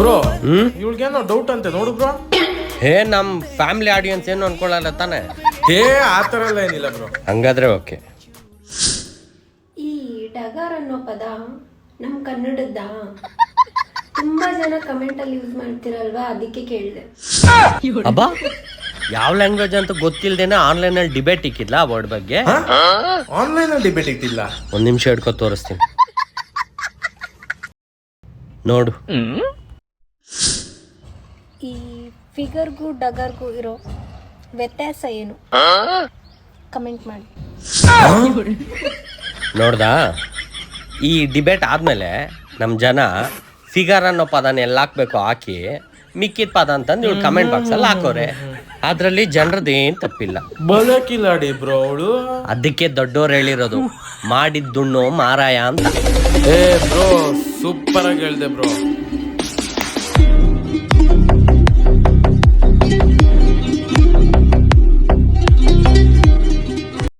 Bro ಇವಳಿಗೇನೋ doubt ಅಂತೆ ನೋಡು bro. ಹೇ ನಮ್ ಫ್ಯಾಮಿಲಿ ಆಡಿಯನ್ಸ್ ಏನು ಅನ್ಕೊಳ್ಳಲ್ಲ ತಾನೆ? ಹೇ ಆ ಥರ ಎಲ್ಲ ಏನಿಲ್ಲ ಬ್ರೋ. ಹಂಗಾದ್ರೆ ಓಕೆ. ಈ ಡಗಾರ್ ಅನ್ನೋ ಪದ ನಮ್ಮ ಕನ್ನಡದ ತುಂಬಾ ಜನ ಕಮೆಂಟ್ ಅಲ್ಲಿ ಯೂಸ್ ಮಾಡ್ತಿರಲ್ವಾ ಅದಕ್ಕೆ ಕೇಳಿದೆ. ಅಬ್ಬಾ ಯಾವ ಲ್ಯಾಂಗ್ವೇಜ್ ಅಂತ ಗೊತ್ತಿಲ್ದೇನೆ ಆನ್ಲೈನ್ ಅಲ್ಲಿ ಡಿಬೇಟ್ ಇಕ್ಕಿಲ್ಲ ವರ್ಡ್ ಬಗ್ಗೆ? ಆನ್ಲೈನ್ ಅಲ್ಲಿ ಡಿಬೇಟ್ ಇಕ್ಕಿಲ್ಲ ಒಂದ್ ನಿಮಿಷ ಹಿಡ್ಕೊ ತೋರಿಸ್ತೀನಿ. ನೋಡು. ಈ ಫಿಗರ್ಗೂ ಡಗರ್ಗೂ ಇರೋ ವ್ಯತ್ಯಾಸ ಏನು? ಕಮೆಂಟ್ ಮಾಡಿ. ನೋಡ್ದಾ? ಈ ಡಿಬೇಟ್ ಆದ್ಮೇಲೆ ನಮ್ಮ ಜನ ಫಿಗರ್ ಅನ್ನೋ ಪದನ ಎಲ್ಲ ಹಾಕ್ಬೇಕು ಹಾಕಿ ಮಿಕ್ಕಿದ ಪದ ಅಂತಂದು ಇವ್ರು ಕಮೆಂಟ್ ಬಾಕ್ಸ್ ಅಲ್ಲಿ ಹಾಕೋರೆ. ಅದ್ರಲ್ಲಿ ಜನರದ್ದು ಏನ್ ತಪ್ಪಿಲ್ಲ. ಬಲಕಿಲಾಡಿ ಬ್ರೋ ಅವಳು. ಅದಕ್ಕೆ ದೊಡ್ಡೋರು ಹೇಳಿರೋದು ಮಾಡಿದ್ದುಣ್ಣು ಮಾರಾಯ ಅಂತ. ಏ ಬ್ರೋ ಸೂಪರ್ ಆಗಿ ಹೇಳ್ದೆ ಬ್ರೋ